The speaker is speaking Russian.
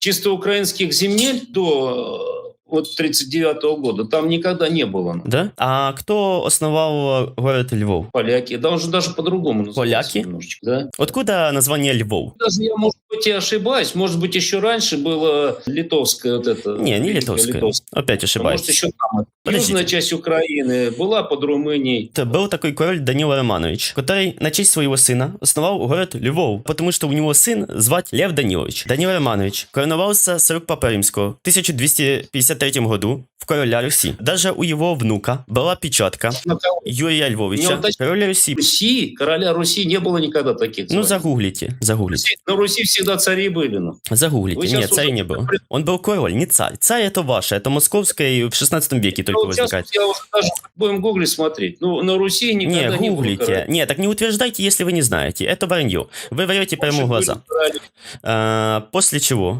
чисто украинских земель до э, вот 39 года там никогда не было. Да? А кто основал город Львов? Поляки. Да, он же даже по-другому Поляки? немножечко, да? Откуда название Львов? Даже я, может быть, и ошибаюсь. Может быть, еще раньше было литовское вот это. Не, не Великое литовское. Опять А ошибаюсь. Может, еще там. Подождите. Южная часть Украины была под Румынией. Это был такой король Данила Романович, который на честь своего сына основал город Львов, потому что у него сын звать Лев Данилович. Данил Романович короновался 40 Папы Римского в 1253 году в короля Руси. Даже у его внука была печатка кого? Юрия Львовича, уточняй. короля Руси. Руси, короля Руси не было никогда таких. Ну, загуглите, загуглите. На Руси всегда цари были. Ну. Загуглите. Нет, уже- не было. Он был король, не царь. Царь это ваше, это московское и в 16 веке только Ну, возникает. я уже даже будем гуглить смотреть. Ну, на Руси никогда Не, не, гуглите. Не, так не утверждайте, если вы не знаете. Это вранье. Вы врете прямо в глаза. А, после чего